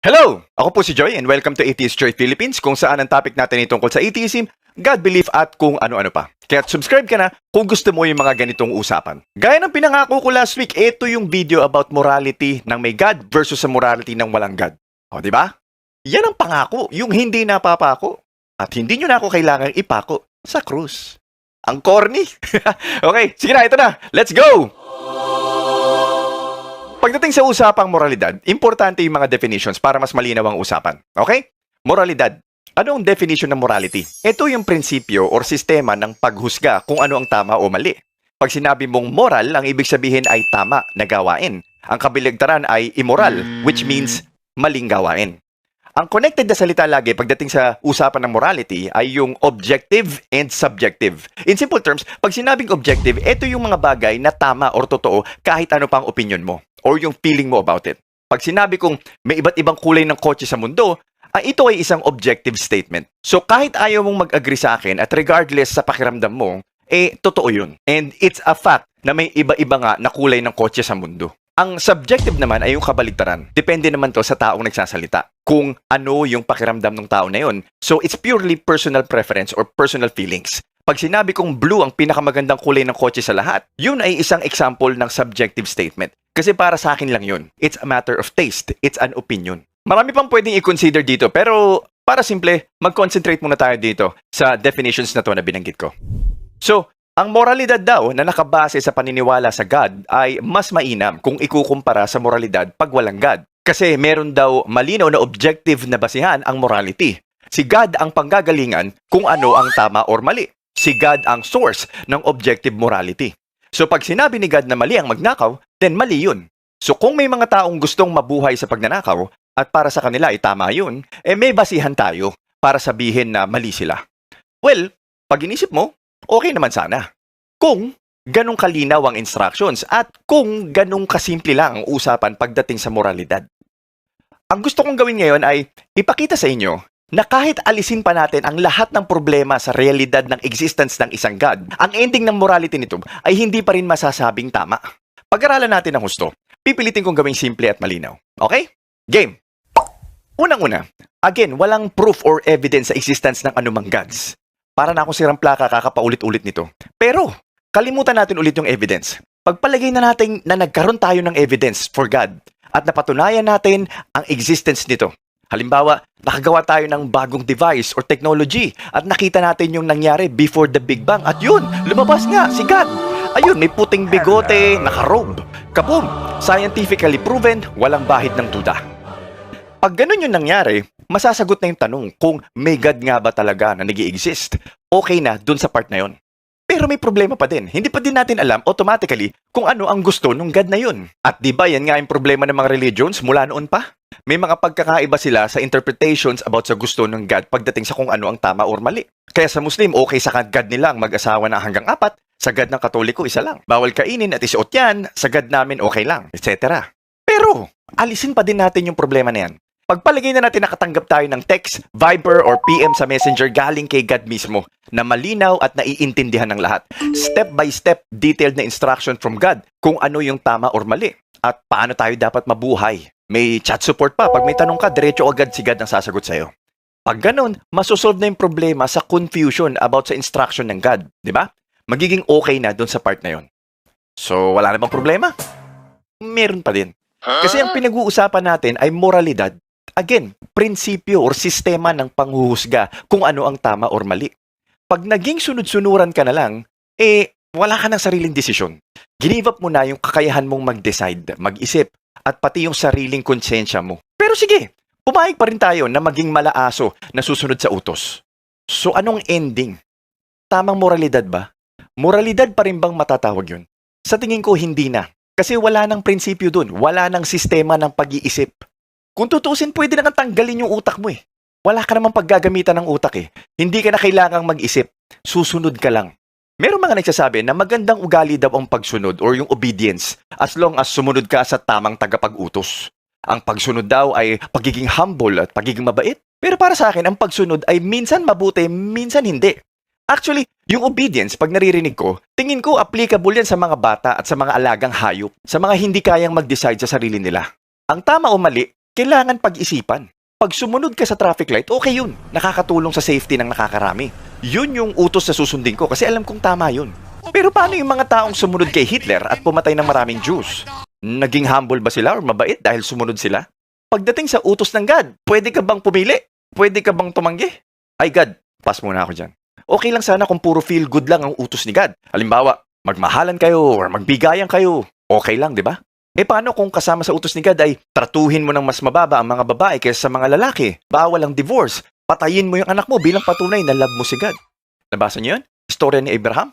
Hello! Ako po si Joy and welcome to Atheist Joy Philippines kung saan ang topic natin ay tungkol sa atheism, God belief at kung ano-ano pa. Kaya subscribe ka na kung gusto mo yung mga ganitong usapan. Gaya ng pinangako ko last week, ito yung video about morality ng may God versus sa morality ng walang God. O, di ba? Yan ang pangako, yung hindi napapako. At hindi nyo na ako kailangan ipako sa krus. Ang corny. okay, sige na, ito na. Let's go! Pagdating sa usapang moralidad, importante yung mga definitions para mas malinaw ang usapan. Okay? Moralidad. Ano ang definition ng morality? Ito yung prinsipyo or sistema ng paghusga kung ano ang tama o mali. Pag sinabi mong moral, ang ibig sabihin ay tama na gawain. Ang kabiligtaran ay immoral, which means maling gawain. Ang connected na salita lagi pagdating sa usapan ng morality ay yung objective and subjective. In simple terms, pag sinabing objective, ito yung mga bagay na tama or totoo kahit ano pang opinion mo or yung feeling mo about it. Pag sinabi kong may iba't ibang kulay ng kotse sa mundo, ay ito ay isang objective statement. So kahit ayaw mong mag-agree sa akin at regardless sa pakiramdam mo, eh totoo yun. And it's a fact na may iba-iba nga na kulay ng kotse sa mundo. Ang subjective naman ay yung kabaligtaran. Depende naman to sa taong nagsasalita. Kung ano yung pakiramdam ng tao na yun. So it's purely personal preference or personal feelings. Pag sinabi kong blue ang pinakamagandang kulay ng kotse sa lahat, yun ay isang example ng subjective statement. Kasi para sa akin lang yun. It's a matter of taste. It's an opinion. Marami pang pwedeng i-consider dito pero para simple, mag-concentrate muna tayo dito sa definitions na to na binanggit ko. So, ang moralidad daw na nakabase sa paniniwala sa God ay mas mainam kung ikukumpara sa moralidad pag walang God. Kasi meron daw malinaw na objective na basihan ang morality. Si God ang panggagalingan kung ano ang tama or mali. Si God ang source ng objective morality. So pag sinabi ni God na mali ang magnakaw, then mali yun. So kung may mga taong gustong mabuhay sa pagnanakaw at para sa kanila ay tama yun, eh may basihan tayo para sabihin na mali sila. Well, pag inisip mo, okay naman sana. Kung ganong kalinaw ang instructions at kung ganong kasimple lang ang usapan pagdating sa moralidad. Ang gusto kong gawin ngayon ay ipakita sa inyo na kahit alisin pa natin ang lahat ng problema sa realidad ng existence ng isang God, ang ending ng morality nito ay hindi pa rin masasabing tama. Pag-aralan natin ang husto, pipilitin kong gawing simple at malinaw. Okay? Game! Unang-una, again, walang proof or evidence sa existence ng anumang gods. Para na akong sirang plaka kakapaulit-ulit nito. Pero, kalimutan natin ulit yung evidence. Pagpalagay na natin na nagkaroon tayo ng evidence for God at napatunayan natin ang existence nito. Halimbawa, nakagawa tayo ng bagong device or technology at nakita natin yung nangyari before the Big Bang at yun, lumabas nga si God. Ayun, may puting bigote, nakarobe. Kaboom! Scientifically proven, walang bahid ng duda. Pag ganun yung nangyari, masasagot na yung tanong kung may God nga ba talaga na nag exist Okay na dun sa part na yon. Pero may problema pa din. Hindi pa din natin alam automatically kung ano ang gusto ng God na yun. At di ba yan nga yung problema ng mga religions mula noon pa? May mga pagkakaiba sila sa interpretations about sa gusto ng God pagdating sa kung ano ang tama or mali. Kaya sa Muslim, okay sa God nila ang mag-asawa na hanggang apat, sa God ng Katoliko, isa lang. Bawal kainin at isuot yan, sa God namin okay lang, etc. Pero, alisin pa din natin yung problema na yan. Pagpalagay na natin nakatanggap tayo ng text, Viber, or PM sa Messenger galing kay God mismo na malinaw at naiintindihan ng lahat. Step by step, detailed na instruction from God kung ano yung tama or mali at paano tayo dapat mabuhay. May chat support pa. Pag may tanong ka, diretso agad si God ang sasagot sa'yo. Pag ganun, masosolve na yung problema sa confusion about sa instruction ng God. Di ba? Magiging okay na doon sa part na yon. So, wala na bang problema? Meron pa din. Kasi ang pinag-uusapan natin ay moralidad Again, prinsipyo or sistema ng panghuhusga kung ano ang tama or mali. Pag naging sunod-sunuran ka na lang, eh, wala ka ng sariling desisyon. Give up mo na yung kakayahan mong mag-decide, mag-isip, at pati yung sariling konsensya mo. Pero sige, pumayag pa rin tayo na maging malaaso na susunod sa utos. So anong ending? Tamang moralidad ba? Moralidad pa rin bang matatawag yun? Sa tingin ko, hindi na. Kasi wala nang prinsipyo dun. Wala nang sistema ng pag-iisip. Kung tutusin, pwede na kang tanggalin yung utak mo eh. Wala ka namang paggagamitan ng utak eh. Hindi ka na kailangang mag-isip. Susunod ka lang. Merong mga nagsasabi na magandang ugali daw ang pagsunod or yung obedience as long as sumunod ka sa tamang tagapag-utos. Ang pagsunod daw ay pagiging humble at pagiging mabait. Pero para sa akin, ang pagsunod ay minsan mabuti, minsan hindi. Actually, yung obedience, pag naririnig ko, tingin ko applicable yan sa mga bata at sa mga alagang hayop, sa mga hindi kayang mag-decide sa sarili nila. Ang tama o mali, kailangan pag-isipan. Pag sumunod ka sa traffic light, okay yun. Nakakatulong sa safety ng nakakarami. Yun yung utos na susundin ko kasi alam kong tama yun. Pero paano yung mga taong sumunod kay Hitler at pumatay ng maraming Jews? Naging humble ba sila or mabait dahil sumunod sila? Pagdating sa utos ng God, pwede ka bang pumili? Pwede ka bang tumanggi? Ay God, pass muna ako dyan. Okay lang sana kung puro feel good lang ang utos ni God. Halimbawa, magmahalan kayo or magbigayan kayo. Okay lang, di ba? Eh paano kung kasama sa utos ni God ay tratuhin mo ng mas mababa ang mga babae kaysa sa mga lalaki? Bawal ang divorce. Patayin mo yung anak mo bilang patunay na love mo si God. Nabasa niyo yun? Istorya ni Abraham?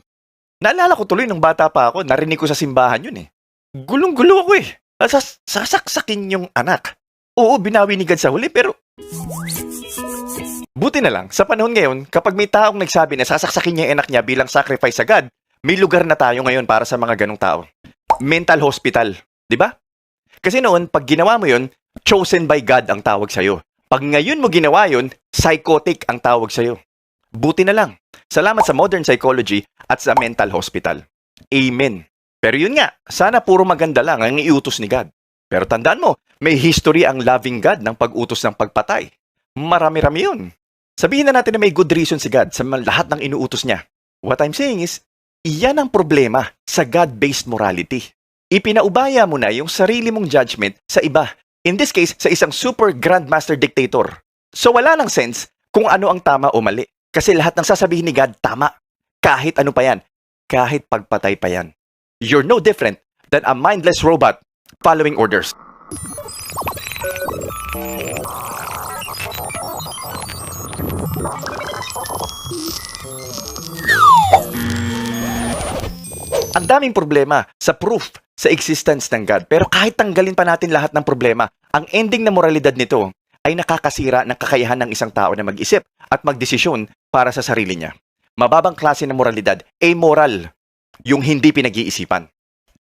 Naalala ko tuloy nung bata pa ako, narinig ko sa simbahan yun eh. Gulong-gulo ako eh. Sas sasaksakin yung anak. Oo, binawi ni God sa huli, pero... Buti na lang, sa panahon ngayon, kapag may taong nagsabi na sasaksakin niya yung anak niya bilang sacrifice sa God, may lugar na tayo ngayon para sa mga ganong tao. Mental hospital, di ba? Kasi noon, pag ginawa mo yun, chosen by God ang tawag sa'yo. Pag ngayon mo ginawa yun, psychotic ang tawag sa'yo. Buti na lang. Salamat sa modern psychology at sa mental hospital. Amen. Pero yun nga, sana puro maganda lang ang iutos ni God. Pero tandaan mo, may history ang loving God ng pag-utos ng pagpatay. Marami-rami yun. Sabihin na natin na may good reason si God sa lahat ng inuutos niya. What I'm saying is, iyan ang problema sa God-based morality. Ipinaubaya mo na yung sarili mong judgment sa iba. In this case, sa isang super grandmaster dictator. So wala nang sense kung ano ang tama o mali. Kasi lahat ng sasabihin ni God, tama. Kahit ano pa yan. Kahit pagpatay pa yan. You're no different than a mindless robot following orders. Ang daming problema sa proof sa existence ng God. Pero kahit tanggalin pa natin lahat ng problema, ang ending na moralidad nito ay nakakasira ng kakayahan ng isang tao na mag-isip at magdesisyon para sa sarili niya. Mababang klase ng moralidad, amoral, yung hindi pinag-iisipan.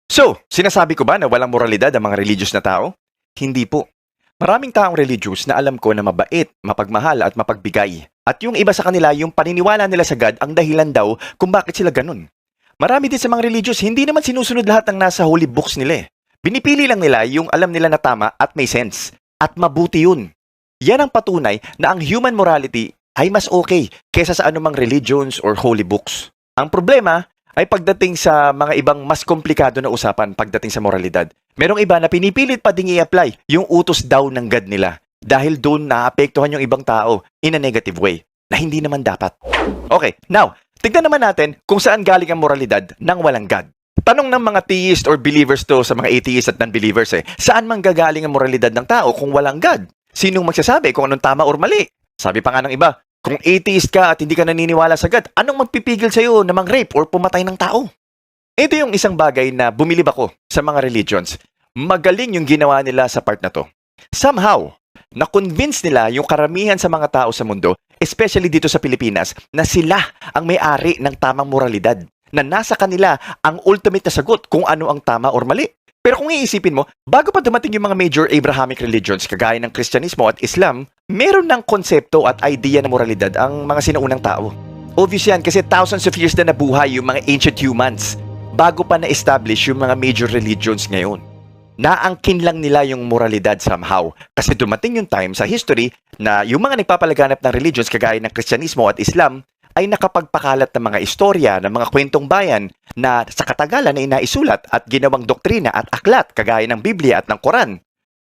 So, sinasabi ko ba na walang moralidad ang mga religious na tao? Hindi po. Maraming taong religious na alam ko na mabait, mapagmahal at mapagbigay. At yung iba sa kanila, yung paniniwala nila sa God ang dahilan daw kung bakit sila ganun. Marami din sa mga religious, hindi naman sinusunod lahat ng nasa holy books nila eh. Binipili lang nila yung alam nila na tama at may sense. At mabuti yun. Yan ang patunay na ang human morality ay mas okay kesa sa anumang religions or holy books. Ang problema ay pagdating sa mga ibang mas komplikado na usapan pagdating sa moralidad. Merong iba na pinipilit pa ding i-apply yung utos daw ng God nila dahil doon naapektuhan yung ibang tao in a negative way na hindi naman dapat. Okay, now, tignan naman natin kung saan galing ang moralidad ng walang God. Tanong ng mga theist or believers to sa mga atheists at non-believers eh, saan man gagaling ang moralidad ng tao kung walang God? Sinong magsasabi kung anong tama or mali? Sabi pa nga ng iba, kung atheist ka at hindi ka naniniwala sa God, anong magpipigil sa'yo na mang-rape or pumatay ng tao? Ito yung isang bagay na bumilib ako sa mga religions. Magaling yung ginawa nila sa part na to. Somehow, na-convince nila yung karamihan sa mga tao sa mundo, especially dito sa Pilipinas, na sila ang may-ari ng tamang moralidad. Na nasa kanila ang ultimate na sagot kung ano ang tama or mali. Pero kung iisipin mo, bago pa dumating yung mga major Abrahamic religions kagaya ng Kristyanismo at Islam, meron ng konsepto at idea ng moralidad ang mga sinaunang tao. Obvious yan kasi thousands of years na nabuhay yung mga ancient humans bago pa na-establish yung mga major religions ngayon. Naangkin lang nila yung moralidad somehow kasi dumating yung time sa history na yung mga nagpapalaganap ng religions kagaya ng Kristyanismo at Islam ay nakapagpakalat ng mga istorya, ng mga kwentong bayan na sa katagalan ay naisulat at ginawang doktrina at aklat kagaya ng Biblia at ng Quran.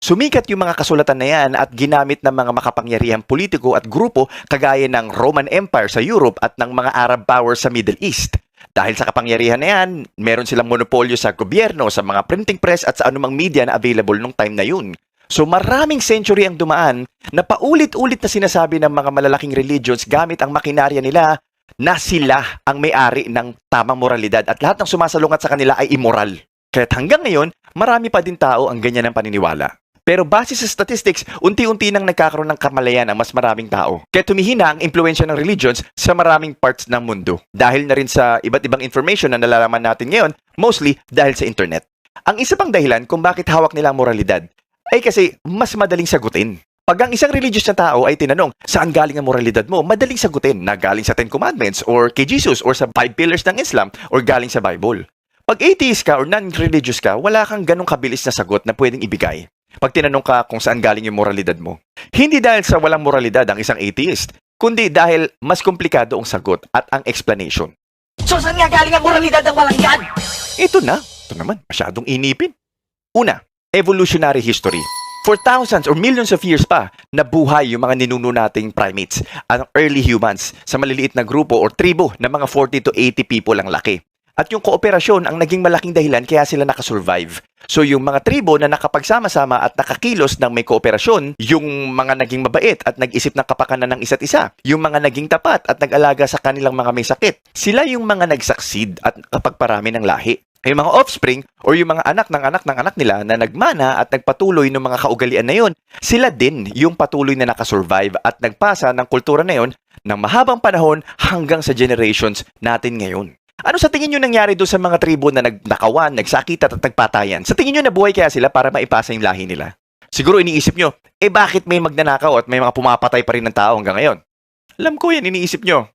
Sumikat yung mga kasulatan na yan at ginamit ng mga makapangyarihang politiko at grupo kagaya ng Roman Empire sa Europe at ng mga Arab powers sa Middle East. Dahil sa kapangyarihan na yan, meron silang monopolyo sa gobyerno, sa mga printing press at sa anumang media na available nung time na yun. So maraming century ang dumaan na paulit-ulit na sinasabi ng mga malalaking religions gamit ang makinarya nila na sila ang may-ari ng tamang moralidad at lahat ng sumasalungat sa kanila ay immoral. Kaya't hanggang ngayon, marami pa din tao ang ganyan ng paniniwala. Pero base sa statistics, unti-unti nang nagkakaroon ng kamalayan ang mas maraming tao. Kaya tumihina ang impluensya ng religions sa maraming parts ng mundo. Dahil na rin sa iba't ibang information na nalalaman natin ngayon, mostly dahil sa internet. Ang isa pang dahilan kung bakit hawak nila ang moralidad ay kasi mas madaling sagutin. Pag ang isang religious na tao ay tinanong, saan galing ang moralidad mo? Madaling sagutin na galing sa Ten Commandments or kay Jesus or sa Five Pillars ng Islam or galing sa Bible. Pag atheist ka or non-religious ka, wala kang ganong kabilis na sagot na pwedeng ibigay. Pag tinanong ka kung saan galing yung moralidad mo. Hindi dahil sa walang moralidad ang isang atheist, kundi dahil mas komplikado ang sagot at ang explanation. So saan nga galing ang moralidad ng walang yan? Ito na. Ito naman, masyadong inipin. Una, evolutionary history. For thousands or millions of years pa, nabuhay yung mga ninuno nating primates, ang early humans, sa maliliit na grupo or tribo na mga 40 to 80 people ang laki. At yung kooperasyon ang naging malaking dahilan kaya sila nakasurvive. So yung mga tribo na nakapagsama-sama at nakakilos ng may kooperasyon, yung mga naging mabait at nag-isip ng kapakanan ng isa't isa, yung mga naging tapat at nag-alaga sa kanilang mga may sakit, sila yung mga nag-succeed at kapagparami ng lahi yung mga offspring or yung mga anak ng anak ng anak nila na nagmana at nagpatuloy ng mga kaugalian na yon, sila din yung patuloy na nakasurvive at nagpasa ng kultura na yon ng mahabang panahon hanggang sa generations natin ngayon. Ano sa tingin nyo nangyari doon sa mga tribo na nagnakawan, nagsakit at nagpatayan? Sa tingin nyo nabuhay kaya sila para maipasa yung lahi nila? Siguro iniisip nyo, eh bakit may magnanakaw at may mga pumapatay pa rin ng tao hanggang ngayon? Alam ko yan, iniisip nyo.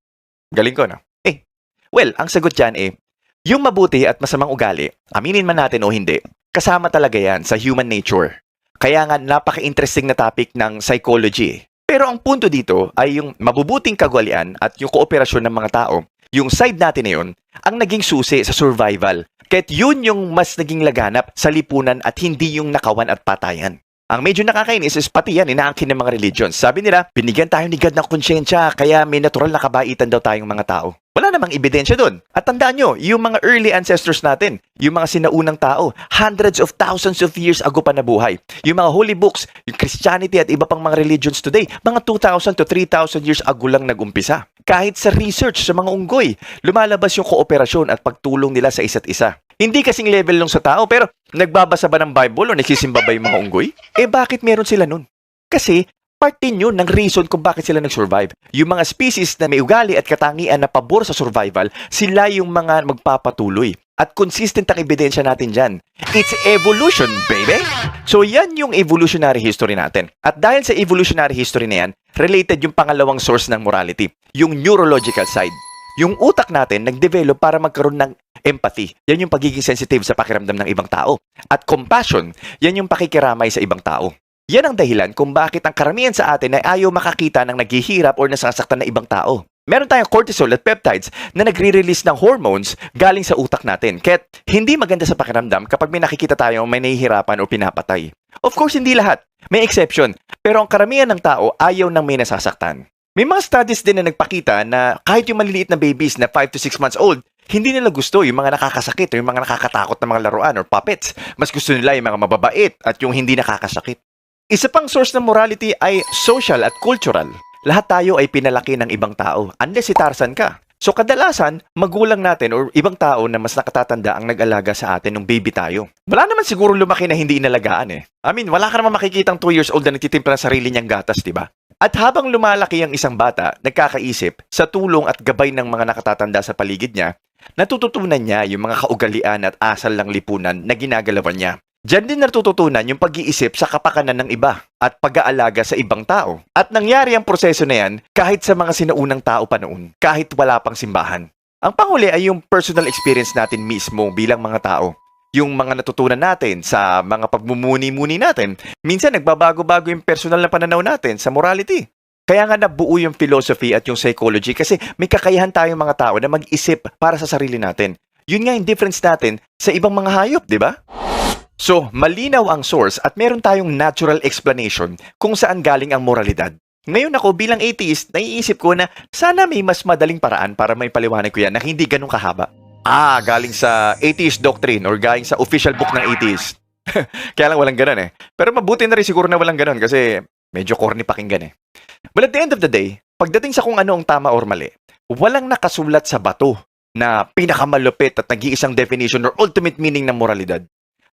Galing ko, no? Eh, well, ang sagot dyan eh, yung mabuti at masamang ugali, aminin man natin o hindi, kasama talaga yan sa human nature. Kaya nga napaka-interesting na topic ng psychology. Pero ang punto dito ay yung mabubuting kagwalian at yung kooperasyon ng mga tao, yung side natin na yun, ang naging susi sa survival. Kahit yun yung mas naging laganap sa lipunan at hindi yung nakawan at patayan. Ang medyo nakakainis is pati yan, inaangkin ng mga religions. Sabi nila, binigyan tayo ni God ng konsyensya, kaya may natural na kabaitan daw tayong mga tao. Wala namang ebidensya doon. At tandaan nyo, yung mga early ancestors natin, yung mga sinaunang tao, hundreds of thousands of years ago pa nabuhay. Yung mga holy books, yung Christianity at iba pang mga religions today, mga 2,000 to 3,000 years ago lang nagumpisa. Kahit sa research sa mga unggoy, lumalabas yung kooperasyon at pagtulong nila sa isa't isa. Hindi kasing level nung sa tao, pero nagbabasa ba ng Bible o nagsisimba ba yung mga unggoy? Eh bakit meron sila nun? Kasi part din yun ng reason kung bakit sila nag-survive. Yung mga species na may ugali at katangian na pabor sa survival, sila yung mga magpapatuloy. At consistent ang ebidensya natin dyan. It's evolution, baby! So yan yung evolutionary history natin. At dahil sa evolutionary history na yan, related yung pangalawang source ng morality, yung neurological side. Yung utak natin nag-develop para magkaroon ng empathy. Yan yung pagiging sensitive sa pakiramdam ng ibang tao. At compassion, yan yung pakikiramay sa ibang tao. Yan ang dahilan kung bakit ang karamihan sa atin ay ayaw makakita ng naghihirap or nasasaktan na ibang tao. Meron tayong cortisol at peptides na nagre-release ng hormones galing sa utak natin. Kaya hindi maganda sa pakiramdam kapag may nakikita tayong may nahihirapan o pinapatay. Of course, hindi lahat. May exception. Pero ang karamihan ng tao ayaw ng may nasasaktan. May mga studies din na nagpakita na kahit yung maliliit na babies na 5 to 6 months old, hindi nila gusto yung mga nakakasakit o yung mga nakakatakot na mga laruan or puppets. Mas gusto nila yung mga mababait at yung hindi nakakasakit. Isa pang source ng morality ay social at cultural. Lahat tayo ay pinalaki ng ibang tao, unless si Tarzan ka. So kadalasan, magulang natin or ibang tao na mas nakatatanda ang nag-alaga sa atin nung baby tayo. Wala naman siguro lumaki na hindi inalagaan eh. I mean, wala ka naman makikitang 2 years old na nagtitimpla sarili niyang gatas, di ba? At habang lumalaki ang isang bata, nagkakaisip sa tulong at gabay ng mga nakatatanda sa paligid niya, natututunan niya yung mga kaugalian at asal ng lipunan na ginagalawan niya. Diyan din natututunan yung pag-iisip sa kapakanan ng iba at pag-aalaga sa ibang tao. At nangyari ang proseso na yan kahit sa mga sinaunang tao pa noon, kahit wala pang simbahan. Ang panghuli ay yung personal experience natin mismo bilang mga tao. Yung mga natutunan natin sa mga pagmumuni-muni natin. Minsan nagbabago-bago yung personal na pananaw natin sa morality. Kaya nga nabuo yung philosophy at yung psychology kasi may kakayahan tayong mga tao na mag-isip para sa sarili natin. Yun nga yung difference natin sa ibang mga hayop, di ba? So, malinaw ang source at meron tayong natural explanation kung saan galing ang moralidad. Ngayon ako bilang atheist, naiisip ko na sana may mas madaling paraan para may paliwanag ko yan na hindi ganun kahaba. Ah, galing sa atheist doctrine or galing sa official book ng atheist. Kaya lang walang ganun eh. Pero mabuti na rin siguro na walang ganun kasi medyo corny pakinggan eh. But at the end of the day, pagdating sa kung ano ang tama or mali, walang nakasulat sa bato na pinakamalupit at nag-iisang definition or ultimate meaning ng moralidad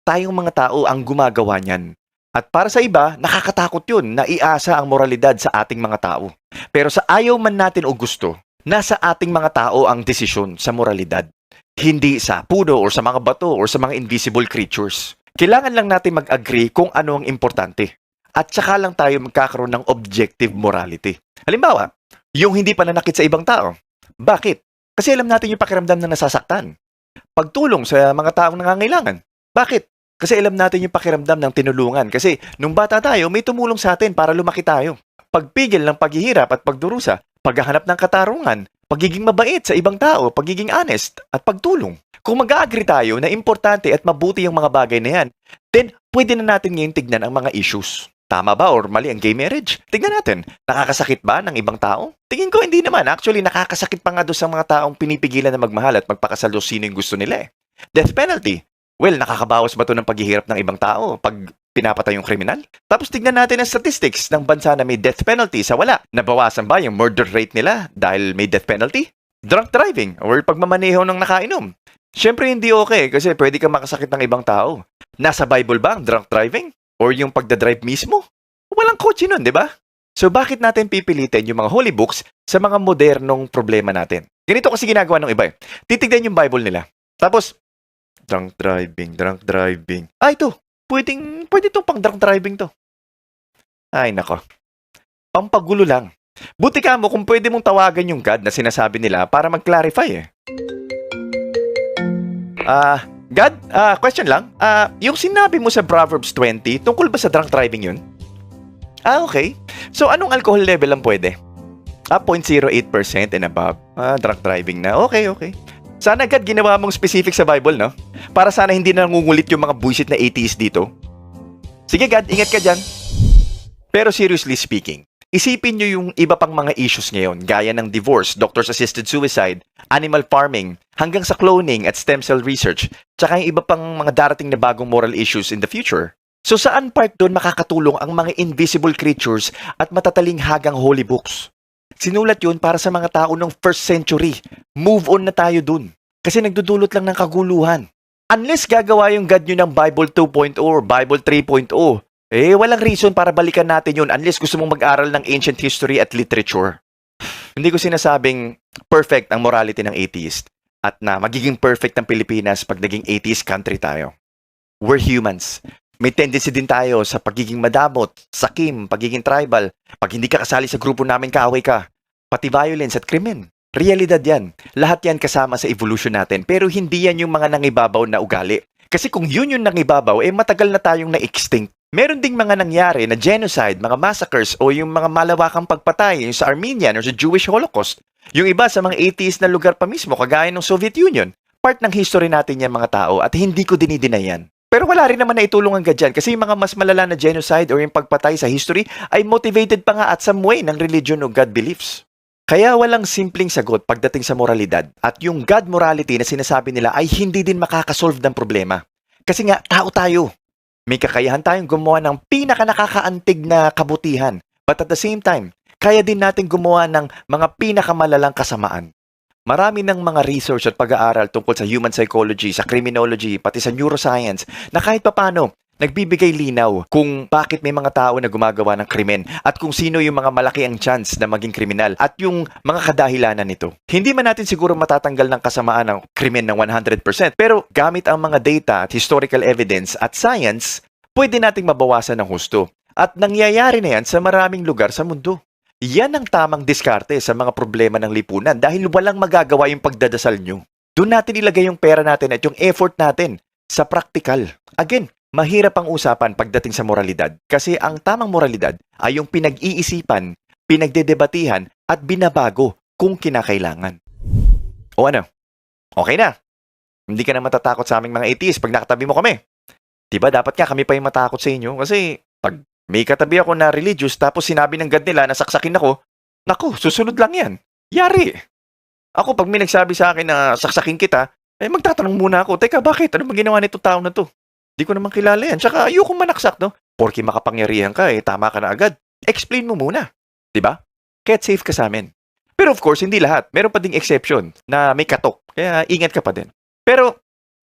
tayong mga tao ang gumagawa niyan. At para sa iba, nakakatakot yun na iasa ang moralidad sa ating mga tao. Pero sa ayaw man natin o gusto, nasa ating mga tao ang desisyon sa moralidad. Hindi sa puno or sa mga bato or sa mga invisible creatures. Kailangan lang natin mag-agree kung ano ang importante. At saka lang tayo magkakaroon ng objective morality. Halimbawa, yung hindi pananakit sa ibang tao. Bakit? Kasi alam natin yung pakiramdam na nasasaktan. Pagtulong sa mga taong nangangailangan. Bakit? Kasi alam natin yung pakiramdam ng tinulungan. Kasi nung bata tayo, may tumulong sa atin para lumaki tayo. Pagpigil ng paghihirap at pagdurusa, paghahanap ng katarungan, pagiging mabait sa ibang tao, pagiging honest, at pagtulong. Kung mag-agree tayo na importante at mabuti yung mga bagay na yan, then pwede na natin ngayon tignan ang mga issues. Tama ba or mali ang gay marriage? Tignan natin. Nakakasakit ba ng ibang tao? Tingin ko hindi naman. Actually, nakakasakit pa nga doon sa mga taong pinipigilan na magmahal at magpakasal doon sino yung gusto nila eh. Death penalty. Well, nakakabawas ba to ng paghihirap ng ibang tao pag pinapatay yung kriminal? Tapos tignan natin ang statistics ng bansa na may death penalty sa wala. Nabawasan ba yung murder rate nila dahil may death penalty? Drunk driving or pagmamaneho ng nakainom. Siyempre hindi okay kasi pwede ka makasakit ng ibang tao. Nasa Bible ba ang drunk driving? Or yung pagdadrive mismo? Walang kotse nun, di ba? So bakit natin pipilitin yung mga holy books sa mga modernong problema natin? Ganito kasi ginagawa ng iba eh. Titignan yung Bible nila. Tapos, drunk driving, drunk driving. Ah, ito. Pwedeng, pwede itong pang drunk driving to. Ay, nako. Pampagulo lang. Buti ka mo kung pwede mong tawagan yung God na sinasabi nila para mag-clarify eh. Ah, God, ah, question lang. Ah, yung sinabi mo sa Proverbs 20, tungkol ba sa drunk driving yun? Ah, okay. So, anong alcohol level ang pwede? Ah, 0.08% and above. Ah, drunk driving na. Okay, okay. Sana God ginawa mong specific sa Bible, no? Para sana hindi na nangungulit yung mga bullshit na atheist dito. Sige God, ingat ka dyan. Pero seriously speaking, isipin nyo yung iba pang mga issues ngayon, gaya ng divorce, doctor's-assisted suicide, animal farming, hanggang sa cloning at stem cell research, tsaka yung iba pang mga darating na bagong moral issues in the future. So saan part doon makakatulong ang mga invisible creatures at matataling hagang holy books? Sinulat yun para sa mga tao ng first century. Move on na tayo dun. Kasi nagdudulot lang ng kaguluhan. Unless gagawa yung God nyo ng Bible 2.0 or Bible 3.0, eh walang reason para balikan natin yun unless gusto mong mag-aral ng ancient history at literature. Hindi ko sinasabing perfect ang morality ng atheist at na magiging perfect ang Pilipinas pag naging atheist country tayo. We're humans. May tendency din tayo sa pagiging madamot, sakim, pagiging tribal. Pag hindi ka kasali sa grupo namin, kaaway ka. Pati violence at krimen. Realidad yan. Lahat yan kasama sa evolution natin. Pero hindi yan yung mga nangibabaw na ugali. Kasi kung yun yung nangibabaw, eh matagal na tayong na-extinct. Meron ding mga nangyari na genocide, mga massacres o yung mga malawakang pagpatay yung sa Armenian or sa Jewish Holocaust. Yung iba sa mga atheist na lugar pa mismo, kagaya ng Soviet Union. Part ng history natin yan mga tao at hindi ko dinideny yan. Pero wala rin naman na itulong ang dyan kasi yung mga mas malala na genocide or yung pagpatay sa history ay motivated pa nga at some way ng religion o God beliefs. Kaya walang simpleng sagot pagdating sa moralidad at yung God morality na sinasabi nila ay hindi din makakasolve ng problema. Kasi nga, tao tayo. May kakayahan tayong gumawa ng pinaka nakakaantig na kabutihan. But at the same time, kaya din natin gumawa ng mga pinakamalalang kasamaan. Marami ng mga research at pag-aaral tungkol sa human psychology, sa criminology, pati sa neuroscience na kahit papano nagbibigay linaw kung bakit may mga tao na gumagawa ng krimen at kung sino yung mga malaki ang chance na maging kriminal at yung mga kadahilanan nito. Hindi man natin siguro matatanggal ng kasamaan ng krimen ng 100% pero gamit ang mga data at historical evidence at science, pwede nating mabawasan ng husto. At nangyayari na yan sa maraming lugar sa mundo. Yan ang tamang diskarte sa mga problema ng lipunan dahil walang magagawa yung pagdadasal nyo. Doon natin ilagay yung pera natin at yung effort natin sa practical. Again, mahirap ang usapan pagdating sa moralidad kasi ang tamang moralidad ay yung pinag-iisipan, pinagdedebatihan at binabago kung kinakailangan. O ano? Okay na. Hindi ka na matatakot sa aming mga atheist pag nakatabi mo kami. Diba dapat nga kami pa yung matakot sa inyo kasi pag may katabi ako na religious tapos sinabi ng God nila na saksakin ako, naku, susunod lang yan. Yari. Ako pag may nagsabi sa akin na saksakin kita, eh magtatanong muna ako, teka bakit? Ano bang ginawa nito tao na to? Di ko naman kilala yan. Tsaka ayoko manaksak, no? Porke makapangyarihan ka, eh, tama ka na agad. Explain mo muna. Di ba? Kaya safe ka sa amin. Pero of course, hindi lahat. Meron pa ding exception na may katok. Kaya ingat ka pa din. Pero,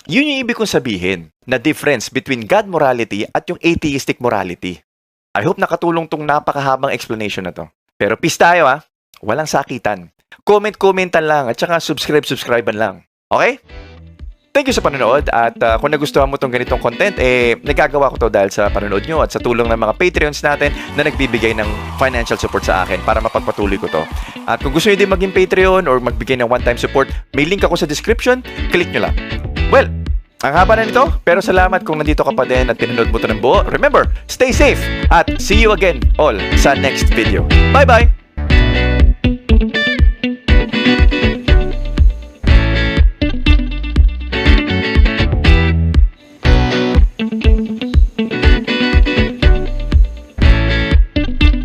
yun yung ibig kong sabihin na difference between God morality at yung atheistic morality. I hope nakatulong tong napakahabang explanation na to. Pero peace tayo ha. Walang sakitan. Comment-commentan lang at saka subscribe-subscribean lang. Okay? Thank you sa panonood at uh, kung nagustuhan mo tong ganitong content, eh, nagagawa ko to dahil sa panonood nyo at sa tulong ng mga Patreons natin na nagbibigay ng financial support sa akin para mapagpatuloy ko to. At kung gusto nyo din maging Patreon or magbigay ng one-time support, may link ako sa description, click nyo lang. Well, Ang haba na nito, pero salamat kung nandito ka pa din at pinanood mo ito ng buo. Remember, stay safe at see you again all sa next video. Bye-bye!